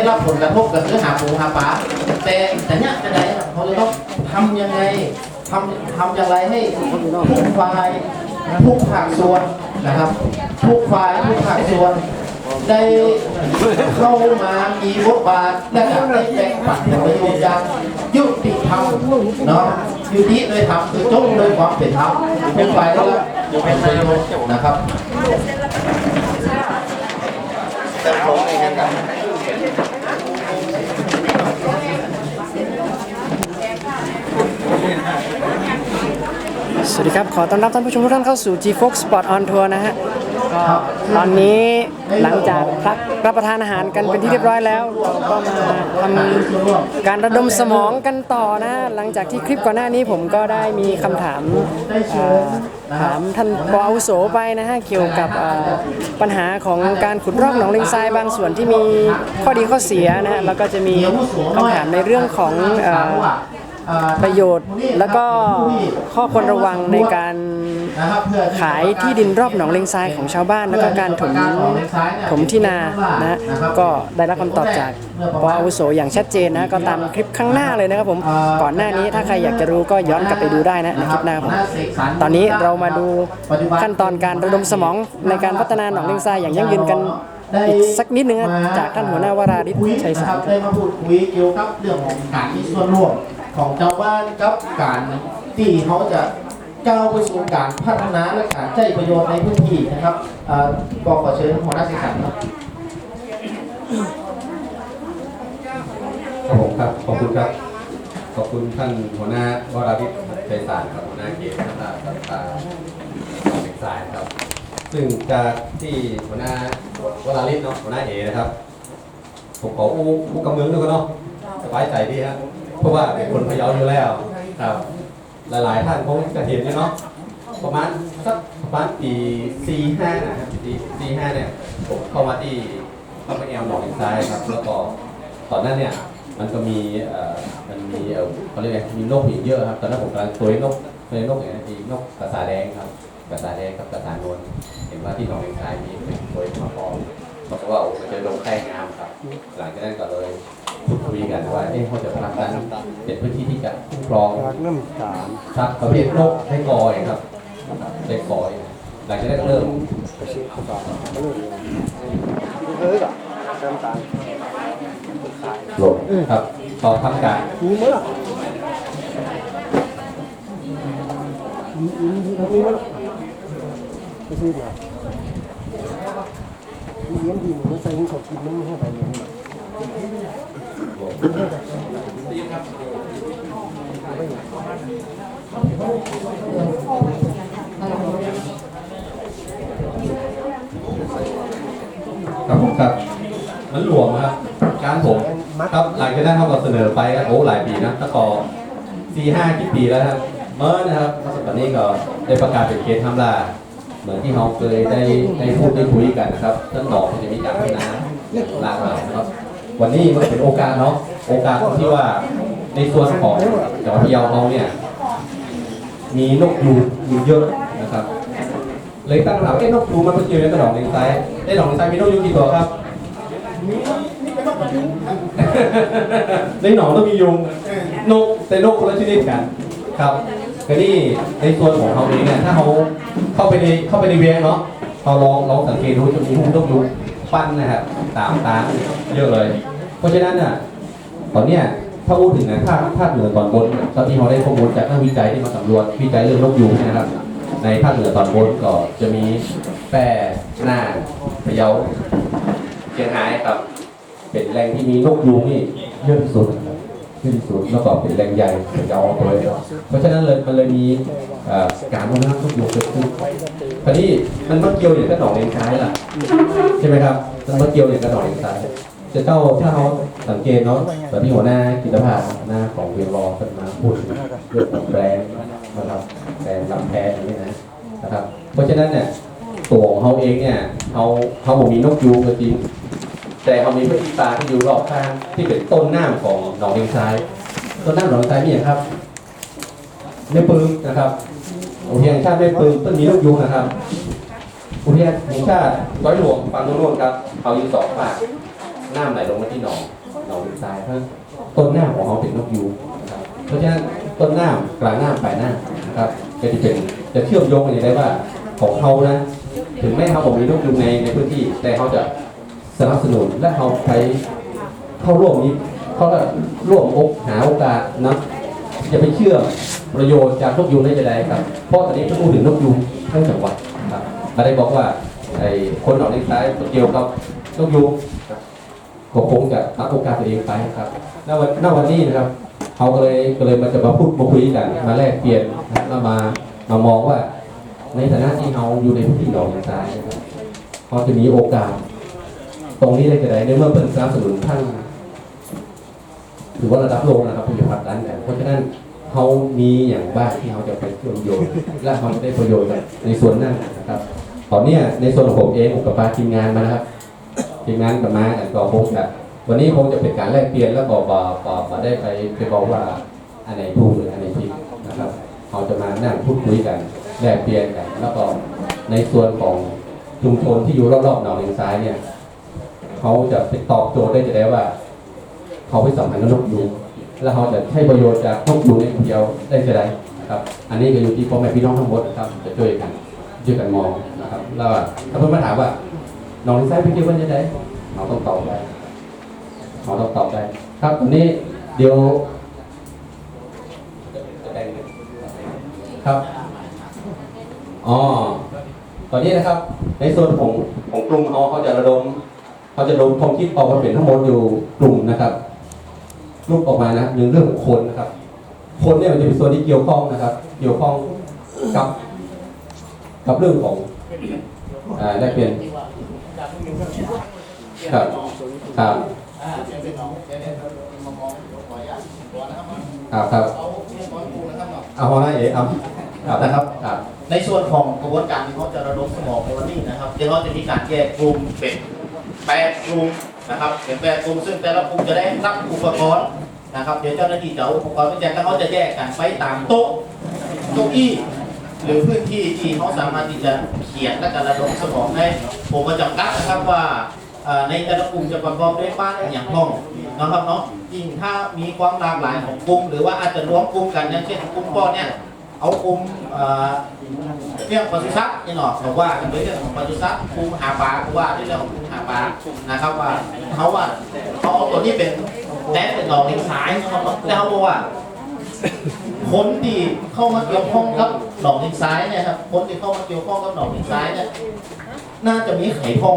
ได้รับผลกระทบกับเนื้อหาปูหาปลาแต่แต่เนี้ยจะได้เขาจะต้องทำยังไงทำทำอย่างไรให้ทุกฝ่ายทุกภาคส่วนนะครับ ทุกฝ่ายทุกภาคส่วน ได้เข้ามามีบทบาทและก็ได้แบ่งปันผลประโยชน์อย่างยุติธรรมเนาะยุติโดยธรรมคือจบโดยความเป็นธรรมทุกฝ่ายได้รับผลประโยชน์นะครับส วัสดีครับ ขอต้อนรับท่านผู้ชมทุกท่านเข้าสู่ G Fox Sport on Tour นะฮะก็ตอนนี้หลังจากพักรับประทานอาหารกันเป็นที่เรียบร้อยแล้วเราก็มาทำการระดมสมองกันต่อนะฮะหลังจากที่คลิปก่อนหน้านี้ผมก็ได้มีคำถามเอ่อถามท่านปออาวุโสไปนะฮะเกี่ยวกับเอ่อปัญหาของการขุดรอกหนองเลงทรายบางส่วนที่มีข้อดีข้อเสียนะฮะแล้วก็จะมีคำถามในเรื่องของเอ่อ ประโยชน์ แล้วก็ข้อควรระวังในการขายที่ดินรอบหนองเลงทรายของชาวบ้าน แล้วก็การถมถมที่นานะก็ได้รับคำตอบจากปอาวุโสอย่างชัดเจนนะก็ตามคลิปข้างหน้าเลยนะครับผมก่อนหน้านี้ถ้าใครอยากจะรู้ก็ย้อนกลับไปดูได้นะในคลิปหน้าผมตอนนี้เรามาดูขั้นตอนการระดมสมองในการพัฒนาหนองเลงทรายอย่างยั่งยืนกันอีกสักนิดนึงจากท่านหัวหน้าวราริศชัยสารได้มาพูดคุยเกี่ยวกับเรื่องของการมีส่วนร่วม ของเจ้าบ้านกับการที่เขาจะก้าวไปสู่การพัฒนาและการใช้ประโยชน์ในพื้นที่นะครับอ่อก็ขอเชิญหัวหน้าสิสันครับครับผมครับ ขอบคุณครับ ขอบคุณท่านหัวหน้าวราวิทย์ใจสารครับหัวหน้าเขตพัฒนาสัตว์ป่าเด็กสายครับ ซึ่งจากที่หัวหน้าวราวิทย์เนาะหัวหน้าเอนะครับ ผมขออู้อู้กำเมืองด้วยกันเนาะสบายใจดีครับ เพราะว่าเป็นคนพะเยาอยู่แล้วครับ หลายๆท่านคงจะเห็นอยู่เนาะประมาณสักประมาณปี45นะครับปี45เนี่ยผมเข้ามาที่เข้ามาแอลหนองอินทรายครับแล้วก็ตอนนั้นเนี่ยมันก็มีเอ่อมันมีเอ่อเขาเรียกไงมีนกอีกเยอะครับตอนนั้นผมกำลังตัวนกตัวนกอย่างนี้นกกระสาแดงครับกระสาแดงกับกระสานวลเห็นว่าที่หนองเลงทรายมีเป็นตัวมาพร้อมบอกว่าโอ้มันจะลงแค่งามครับ หลังจากนั้นก็เลย พูดคุยกันว่าเอ๊ะเขาจะทำการเป็นพื้นที่ที่จะคุ้มครองน้ำตาลครับประเภทนกให้กอยครับได้กอยหลังจากนั้นก็เริ่มเฮ้ยอะน้ำตาลลงครับพอทำการมีมั้ยล่ะมีมีมีมั้ยล่ะไม่ใช่หรอมีเลี้ยงดีมันใส่หิ้งของกินมันไม่ให้ไปเลย ครับผมครับ มันหลวมครับ การผมครับหลังจากนั้นเขาก็เสนอไปครับโอ้หลายปีนะตั้งแต่สี่ห้ากี่ปีแล้วครับ เมื่อนะครับตอนนี้ก็ได้ประกาศเป็นเขตทำลาเหมือนที่เราเคยได้ได้พูดได้คุยกันนะครับท่านบอกว่าจะมีการพัฒนาหลากหลายนะครับ วันนี้มันเป็นโอกาสเนาะโอกาสตรงที่ว่าในส่วนของจังหวัดพะเยาเราเนี่ย มีนกยูงอยู่เยอะนะครับ เลยตั้งคำถามเอ๊ะนกยูงมันเป็นเกี่ยวกับหนองเลงไซได้หนองเลงไซมีนกยูงกี่ตัวครับในหนองต้องมียุงนกแต่นกคนละชนิดกันครับก็นี่ในส่วนของเขาเองเนี่ยถ้าเขาเข้าไปในเข้าไปในเวียงเนาะเขาลองลองสังเกตดูจะมีหุ้มนกยูงปั้นนะครับตามตามเยอะเลย เพราะฉะนั้นน่ะตอนเนี้ยถ้าพูดถึงนะภาคภาคเหนือตอนบนตอนที่เราได้ข้อมูลจากนักวิจัยที่มาสำรวจวิจัยเรื่องนกยูงนะครับ ในภาคเหนือตอนบนก็จะมีแปรน่านพะเยาเชียงรายครับ เป็นแหล่งที่มีนกยูงนี่เยอะที่สุดนะครับเยอะที่สุดแล้วก็เป็นแหล่งใหญ่เป็นยาวตัวเลยเพราะฉะนั้นเลยมันเลยมีเอ่อการพัฒนานกยูงเกิดขึ้นคราวนี้มันมาเกี่ยวอย่างกับหนองเลงซ้ายล่ะใช่ไหมครับมันมาเกี่ยวอย่างกับหนองเลงซ้าย จะเจ้าถ้าเขาสังเกตเนาะตอนที่หัวหน้ากิจภาพหน้าของเวียรอขึ้นมาพูดเรื่องของแบรนด์นะครับแบรนด์ลำแพนอย่างนี้นะนะครับ เพราะฉะนั้นเนี่ยตัวของเขาเองเนี่ยเขาเขาบอกมีนกยูงก็จริง แต่เขามีพื้นที่ป่าที่อยู่รอบข้างที่เป็นต้นน้ำของหนองเลงซ้าย ต้นน้ำหนองเลงซ้ายมีอย่างครับแม่ปืนนะครับอุทยานชาติแม่ปืนต้นมีนกยูงนะครับอุทยานแห่งชาติร้อยหลวงฝั่งโน้นครับเขาอยู่สองฝั่ง น้ำไหลลงมาที่หนองหนองดินทรายเพราะต้นหน้ำของเขาเป็นนกยูงนะครับเพราะฉะนั้นต้นหน้ำกลางหน้ำปลายหน้ำนะครับก็จะเป็นจะเชื่อมโยงกันอย่างไรว่าของเขานะ ถึงแม้เขาบอกมีนกยูงในในพื้นที่ แต่เขาจะสนับสนุนและเขาใช้เข้าร่วมนี้เขาจะร่วมอกหาโอกาสนะจะไปเชื่อมประโยชน์จากนกยูงได้จะได้ครับ เพราะตอนนี้พูดถึงนกยูงทั้งจังหวัดครับมาได้บอกว่าไอ้คนออกในซ้ายเกี่ยวกับนกยูง ครับก็คงจะรับโอกาสตัวเองไปครับณวันณวันนี้นะครับเขาก็เลยก็เลยมาจะมาพูดมาคุยกันมาแลกเปลี่ยนนะแล้วมามามองว่า ในฐานะที่เราอยู่ในพื้นที่ดอกองซ้ายนะครับเขาจะมีโอกาส ตรงนี้ได้จะไดในเมื่อเป็นสนับสนุนท่านถือว่าระดับโลกนะครับผู้ผลักดันกันเพราะฉะนั้นเขามีอย่างบ้างที่เขาจะไปเชื่อมโยงและเขาจะได้ประโยชน์ในส่วนนั้นนะครับ ตอนนี้ในส่วนของผมเองผมกับปาทีมงานมานะครับ ทีมงานกับมาก็คงจะวันนี้คงจะเป็นการแลกเปลี่ยนแล้วก็บอปมาได้ไปไปบอกว่าอันไหนถูกหรืออันไหนผิดนะครับเขาจะมานั่งพูดคุยกันแลกเปลี่ยนกัน แล้วก็ในส่วนของชุมชนที่อยู่รอบๆหนองเลงซ้ายเนี่ยเขาจะไปตอบโจทย์ได้จะได้ว่า เขาไปสัมพันธ์กับนกยูงแล้วเขาจะใช้ประโยชน์จากนกยูงในเดียวได้จะได้นะครับ อันนี้ก็อยู่ที่พ่อแม่พี่น้องทั้งหมดนะครับจะช่วยกันช่วยกันมองนะครับแล้วถ้าเพื่อนมาถามว่า นองเลงซ้ายเป็นเกี่ยวกันยังไงเราต้องตอบได้เราต้องตอบได้ครับวันนี้เดี๋ยวจะแบ่งครับอ๋อตอนนี้นะครับ ในส่วนของของกลุ่มเขาเขาจะระดมเขาจะระดมความคิดออกมาเป็นทั้งหมดอยู่กลุ่มนะครับรูปออกมานะหนึ่งเรื่องของคนนะครับ คนเนี่ยมันจะเป็นส่วนที่เกี่ยวข้องนะครับ เกี่ยวข้องกับ กับเรื่องของอ่าได้เปลี่ยน ครับ ครับครับครับเอาหัวหน้าเอ๋เอาครับนะครับครับในส่วนของกระบวนการที่เขาจะระดมสมองในวันนี้นะครับเดี๋ยวเขาจะมีการแยกกลุ่มเป็นแปดกลุ่มนะครับเป็นแปดกลุ่มซึ่งแต่ละกลุ่มจะได้รับอุปกรณ์นะครับ เดี๋ยวเจ้าหน้าที่จะเอาอุปกรณ์ไปแจกแล้วเขาจะแยกกันไปตามโต๊ะเก้าอี้ หรือพื้นที่ที่เขาสามารถที่จะเขียนและการระดมสมองได้ผมก็จำกัดนะครับว่าเอ่อในแต่ละกลุ่มจะประกอบด้วยบ้านอย่างห้องนะครับเนาะยิ่งถ้ามีความหลากหลายของกลุ่มหรือว่าอาจจะรวมกลุ่มกันอย่างเช่นกลุ่มพ่อเนี่ยเอากลุ่มเอ่อเรื่องปศุสัตว์นี่เนาะบอกว่ากันด้วยเรื่องของปศุสัตว์คุมหาปลาเพราะว่าในเรื่องของคุมหาปลานะครับว่าเขาว่าเขาเอาตัวนี้เป็นแดนเป็นดอกในสายนะครับแล้วเขาบอกว่า คนที่เข้ามาเกี่ยวข้องกับดอกในสายเนี่ยครับคนที่เข้ามาเกี่ยวข้องกับดอกในสายเนี่ยน่าจะมีไข่พอง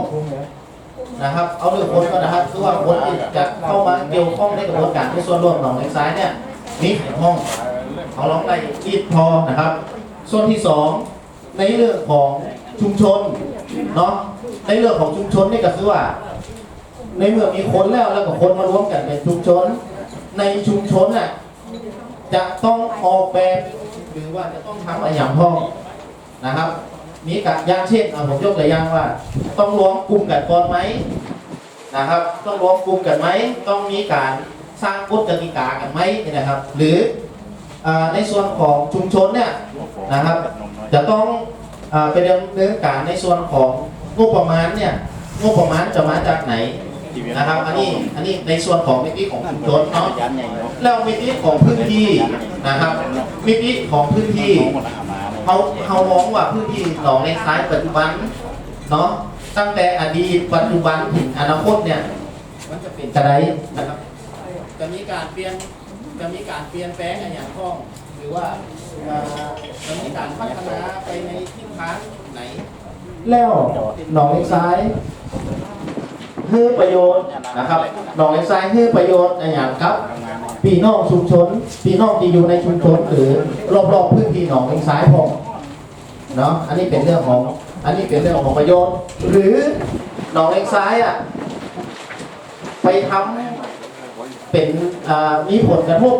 นะครับ เอาเรื่องคนก็นะครับคือว่าคนที่จะเข้ามาเกี่ยวข้องในกระบวนการที่ส่วนร่วมดอกในสายเนี่ยมีไข่พองเขาลองได้อีดพอนะครับ ส่วนที่สองในเรื่องของชุมชนเนาะในเรื่องของชุมชนนี่ก็คือว่า ในเมื่อมีคนแล้วแล้วก็คนมารวมกันเป็นชุมชน ในชุมชนน่ะ จะต้องออกแบบหรือว่าจะต้องทำอะไรอย่างพ้องนะครับ มีการอย่างเช่นผมยกตัวอย่างว่า ต้องรวมกลุ่มกันก่อนไหมนะครับ ต้องรวมกลุ่มกันไหมต้องมีการสร้างกฎกติกากันไหมนี่นะครับ หรืออในส่วนของชุมชนเนี่ยนะครับ จะต้องอไปดำเนินการในส่วนของงบประมาณเนี่ยงบประมาณจะมาจากไหน นะครับ อันนี้อันนี้ในส่วนของมิติของชุมชนเนาะแล้วมิติของพื้นที่นะครับ มิติของพื้นที่เขาเขามองว่าพื้นที่หนองในซ้ายปัจจุบันเนาะตั้งแต่อดีตปัจจุบันถึงอนาคตเนี่ยมันจะเป็นกระไดนะครับจะมีการเปลี่ยนจะมีการเปลี่ยนแปลงอย่างข้องหรือว่าเอ่อจะมีการพัฒนาไปในทิศทางไหน แล้วหนองเล็กซ้าย ให้ประโยชน์นะครับหนองเล็กซ้ายให้ประโยชน์อย่างครับพี่น้องชุมชนพี่น้องที่อยู่ในชุมชนหรือรอบๆพื้นที่หนองเล็กซ้ายพอเนาะอันนี้เป็นเรื่องของอันนี้เป็นเรื่องของประโยชน์ หรือหนองเล็กซ้ายอะไปทำเป็นมีผลกระทบ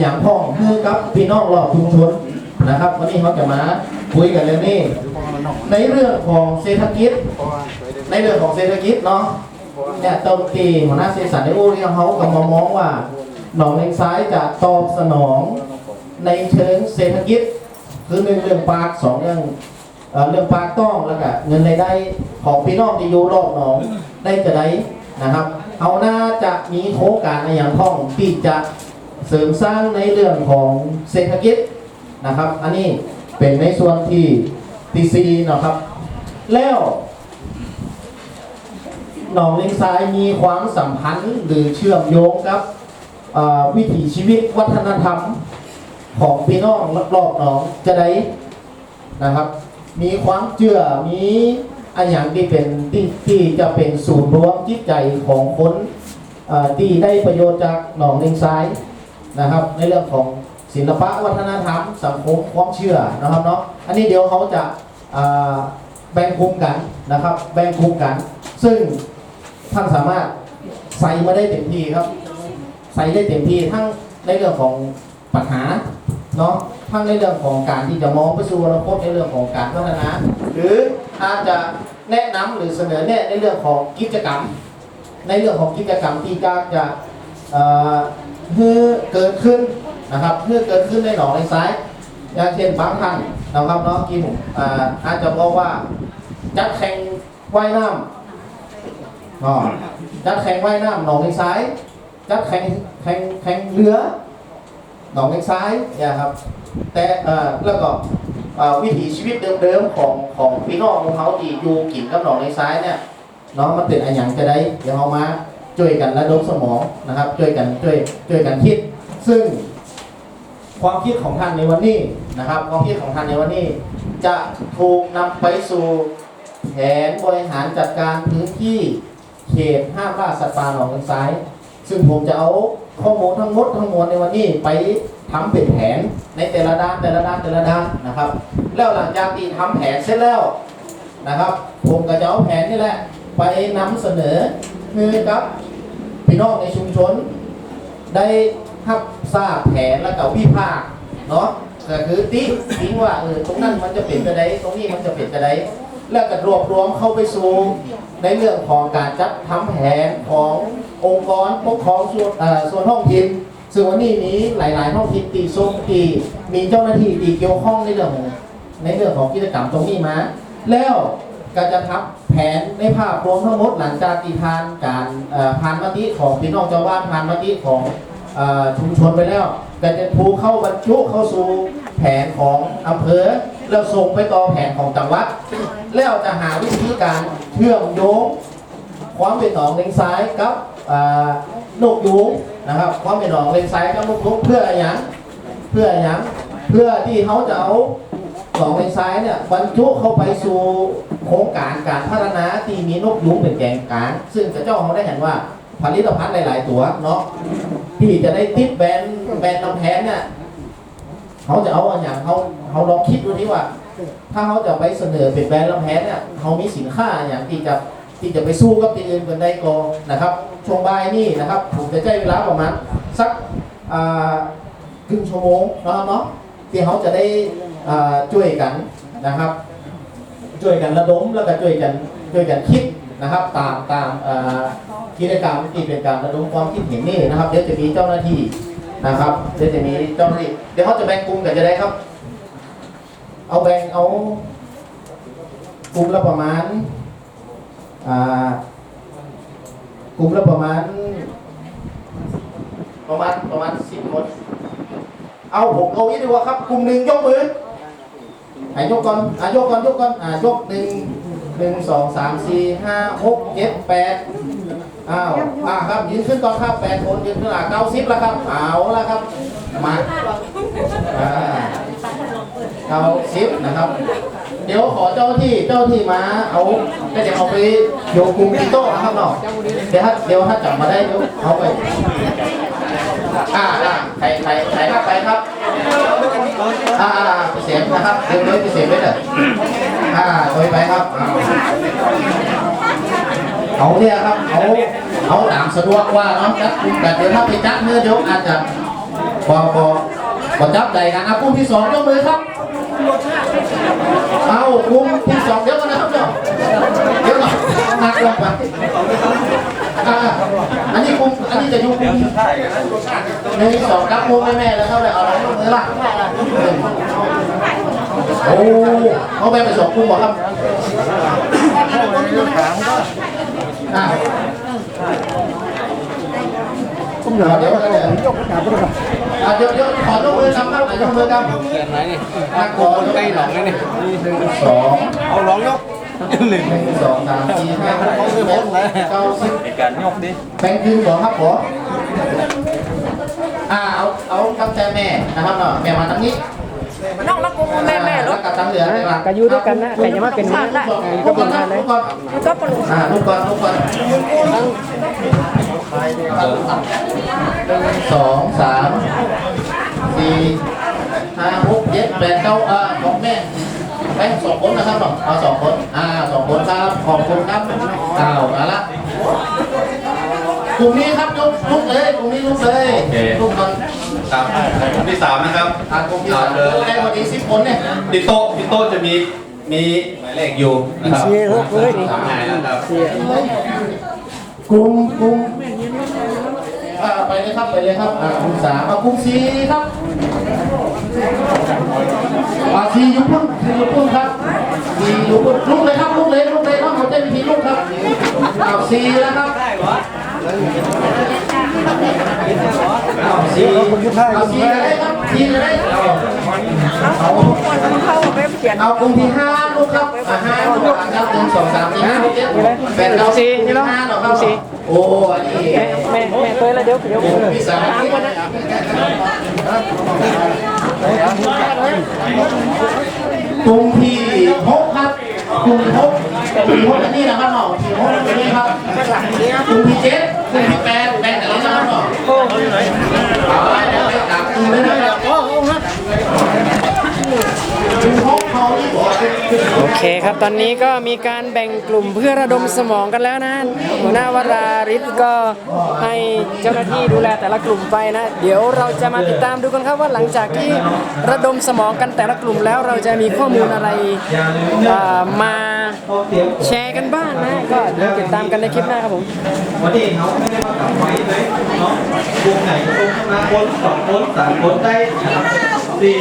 อย่างพ้องคือกับพี่น้องรอบชุมชนนะครับ วันนี้เขาจะมาคุยกันเรื่องนี้ ในเรื่องของเศรษฐกิจ ในเรื่องของเศรษฐกิจเนาะเนี่ยต้นปีหัวหน้าเศรษฐศาสตร์ในอู้เนี่ยเขากำลังมองว่า หนองเลงซ้ายจะตอบสนองในเชิงเศรษฐกิจ คือหนึ่งเรื่องปากสองเรื่องเอ่อเรื่องปากต้องแล้วก็เงินรายได้ของพี่น้องที่อยู่รอบหนองได้จะได้นะครับเอาน่าจะมีโครงการในอย่างท่องที่จะเสริมสร้างในเรื่องของเศรษฐกิจนะครับ อันนี้เป็นในส่วนที่ ทีซีนะครับ แล้วหนองเลงซ้ายมีความสัมพันธ์หรือเชื่อมโยงกับวิถีชีวิตวัฒนธรรมของพี่น้องรอบๆหนองจะได้นะครับ มีความเชื่อมีอันอย่างที่เป็นที่ที่จะเป็นศูนย์รวมจิตใจของคนที่ได้ประโยชน์จากหนองเลงซ้ายนะครับ ในเรื่องของศิลปะวัฒนธรรม สังคมความเชื่อนะครับเนาะอันนี้เดี๋ยวเขาจะ แบ่งกลุ่มกันนะครับ แบ่งกลุ่มกัน ซึ่งท่านสามารถใส่มาได้เต็มที่ครับ ใส่ได้เต็มที่ทั้งในเรื่องของปัญหาเนาะทั้งในเรื่องของการที่จะมองไปสู่อนาคตในเรื่องของการพัฒนาหรืออาจจะแนะนำหรือเสนอแนะในเรื่องของกิจกรรม ในเรื่องของกิจกรรมที่จะจะเอ่อเพื่อเกิดขึ้นนะครับเพื่อเกิดขึ้นในหนองในซ้ายอย่างเช่นบางท่าน นะครับเนาะกินอ่าอาจจะบอกว่า จัดแข่งว่ายน้ำอ๋อจัดแข่งว่ายน้ำหนองในซ้าย จัดแข่งแข่งแข่งเรือหนองในซ้ายเนี่ยครับ แต่เอ่อแล้วก็วิถีชีวิตเดิมๆของของพี่น้องของเขาที่อยู่กินกับหนองในซ้ายเนี่ยเนาะมันเป็นอะไรอย่างจะได้เดี๋ยวเอามาช่วยกันระดมสมองนะครับช่วยกันช่วยช่วยกันคิด ซึ่ง ความคิดของท่านในวันนี้นะครับ ความคิดของท่านในวันนี้ จะถูกนำไปสู่แผนบริหารจัดการพื้นที่เขตห้ามล่าสัตว์ป่าหนองเลงซ้าย ซึ่งผมจะเอาข้อมูลทั้งหมดทั้งมวลในวันนี้ไปทำเป็นแผนในแต่ละด้านแต่ละด้านแต่ละด้านนะครับ แล้วหลังจากที่ทำแผนเสร็จแล้วนะครับ ผมก็จะเอาแผนนี่แหละ ไปนำเสนอคือกับพี่น้องในชุมชนได้ รับทราบแผนแล้วก็วิพากษ์เนาะก็คือติ๊ทิ้งว่าเออตรงนั้นมันจะเป็นกระไดตรงนี้มันจะเป็นกระไดแล้วก็รวบรวมเข้าไปสู่ในเรื่องของการจัดทำแผนขององค์กรปกครองส่วนเอ่อส่วนท้องถิ่นซึ่งวันนี้นี้หลายๆท้องถิ่นตีทรงตีมีเจ้าหน้าที่ตีเกี่ยวข้องในเรื่องของในเรื่องของกิจกรรมตรงนี้มา แล้วก็จะทับแผนในภาพรวมทั้งหมดหลังจากที่ผ่านการผ่านมติของพี่น้องชาวบ้านผ่านมติของ ชุมชนไปแล้วแต่จะถูเข้าบรรจุเข้าสู่แผนของอำเภอ แล้วส่งไปต่อแผนของจังหวัด แล้วจะหาวิธีการเชื่อมโยงความเป็นหนองเลงซ้ายกับนกยูงนะครับ ความเป็นหนองเลงซ้ายกับนกยูงเพื่ออะไรอย่างเพื่ออะไรอย่างเพื่อที่เขาจะเอาหนองเลงซ้ายเนี่ยบรรจุเข้าไปสู่โครงการการพัฒนาที่มีนกยูงเป็นแกนกลางซึ่งกระเจ้าเขาได้เห็นว่า ผลิตภัณฑ์หลาย ๆ ตัวเนาะที่จะได้ติดแบรนด์แบรนด์น้ำแพ้เนี่ยเขาจะเอาอย่างเขาเขาลองคิดดูที่ว่า ถ้าเขาจะไปเสนอเป็นแบรนด์น้ำแพ้เนี่ยเขามีสินค้าอย่างที่จะที่จะไปสู้กับที่อื่นกันได้ก็นะครับ ช่วงบ่ายนี่นะครับ ผมจะใช้เวลาประมาณสักครึ่งชั่วโมงเนาะเนาะที่เขาจะได้ช่วยกันนะครับ ช่วยกันระดมแล้วก็ช่วยกันช่วยกันคิด นะครับตามตามกิจกรรมที่เป็นการระดมความคิดเห็นนี่นะครับเดี๋ยวจะมีเจ้าหน้าที่นะครับเดี๋ยวจะมีเจ้าหน้าที่เดี๋ยวเขาจะแบ่งกลุ่มกันจะได้ครับ เอาแบ่งเอากลุ่มละประมาณกลุ่มละประมาณ ประมาณประมาณสิบคนเอาผมเอางี้ดีกว่าครับกลุ่มหนึ่งยกมืออะยกก่อนอะยกก่อนยกก่อนอะยกหนึ่ง หนึ่งสองสามสี่ห้าหกเจ็ดแปดอ้าวอ่าครับยืนขึ้นก่อนครับแปดคนยืนขึ้นอะเก้าสิบแล้วครับเอาละครับมาอ่าเก้าสิบนะครับ เดี๋ยวขอเจ้าที่เจ้าที่มาเอาก็จะเอาไปโยกุมที่โต๊ะนะครับเนาะเดี๋ยวถ้าเดี๋ยวถ้าจับมาได้เดี๋ยวเอาไปอ่าอ่าใครใครใครครับใครครับ อ่าอ่าพิเศษนะครับเดี๋ยวเลยพิเศษไว้เถอะอ่าโดยไปครับเอาเนี่ยครับเอาเอาตามสะดวกว่าเนาะจัดแต่เดี๋ยวถ้าไปจัดเนื้อเดี๋ยวอาจจะบอบอบอจับใจกันอะกลุ่มที่สองยกมือครับเอากลุ่มที่สองเดี๋ยวกันนะครับเดี๋ยวเดี๋ยวก่อนนักลงไปอ่า นี้กลุ่มอันนี้จะอยู่กลุ่มหนึ่งสองครับกลุ่มแม่ๆแล้วเท่าไหร่เอาอะไรยกมือละโอ้เขาแบ่งเป็นสองกลุ่มเหรอครับอ่าผมเหลือเดี๋ยวเดี๋ยวเดี๋ยวยกกระดาษไปเลยครับอะเดี๋ยวเดี๋ยวขอยกมือครับครับยกมือครับเขียนไรนี่นักขอใกล้หลงเลยนี่สองเอาหลงยก หนึ่งหนึ่งสองสามสี่ห้าหกเจ็ดแปดเก้าสิบในการยกดิแบงค์คืนขอครับขออ่าเอาเอาตั้งใจแม่นะครับเนาะแม่มาตั้งนี้น้องรักกูแม่แม่รแล้วถก็ตั้งเหลือเลยก็อยู่ด้วยกันนะแต่ยังมาเป็นนะอยู่ก็เป็นกันเลยก่อนมันก็ปลุกอ่าลูกก่อนลูกก่อนสองสามสี่ห้าหกเจ็ดแปดเก้าอ่าของแม่ แม่สองคนนะครับเนาะเอาสองคนอ่าสองคนครับ ขอบคุณครับอ้าวมาละกลุ่มนี้ครับลุกลุกเลยกลุ่มนี้ลุกเลยลุกก่อนครับกลุ่มที่สามนะครับอ่ากลุ่มที่สามได้พอดีสิบคนเนี่ยที่โต๊ะที่โต๊ะจะมีมีหมายเลขอยู่นะครับเสียหกเลยทำงานนะครับกลุ่มกลุ่มอ่าไปเลยครับไปเลยครับอ่ากลุ่มสามอ่ากลุ่มสี่ครับ อ่าสี่ยุพุ่นสี่ยุพุ่นครับสี่ยุพุ่นลุกเลยครับลุกเลยลุกเลยครับหัวใจมีทีลุกครับอ้าวสี่แล้วครับอ้าวสี่เอาสี่เลยครับสี่เลยเอาเอาคนมันเข้าไปเขียนเอากลุ่มที่ห้าลูกครับอ่าห้าลูกครับหนึ่งสองสามสี่ห้าหกเจ็ดแปดเก้าสิบห้าหรอครับโอ้อันนี้แม่แม่ตัวแล้วเดี๋ยวเดี๋ยวพี่สาวกลุ่มที่หกครับกลุ่มที่หกกลุ่มที่หกอันนี้นะครับหน่อกลุ่มที่หกอันนี้ครับกลุ่มที่เจ็ดกลุ่มที่แปดแปดอะไรนะครับหน่อเอาไปเดี๋ยวไปตามกลุ่มเลยนะครับกลุ่มหกเขาที่บอก โอเคครับตอนนี้ก็มีการแบ่งกลุ่มเพื่อระดมสมองกันแล้วนะหัวหน้าวราริศก็ให้เจ้าหน้าที่ดูแลแต่ละกลุ่มไปนะ เดี๋ยวเราจะมาติดตามดูกันครับว่าหลังจากที่ระดมสมองกันแต่ละกลุ่มแล้วเราจะมีข้อมูลอะไรมาแชร์กันบ้างนะ ก็เดี๋ยวติดตามกันในคลิปหน้าครับผมวันนี้เขาไม่ได้มากับไว้เลยเนาะวงไหนก็วงข้างหน้าคนสองคนสามคนได้นะครับสี่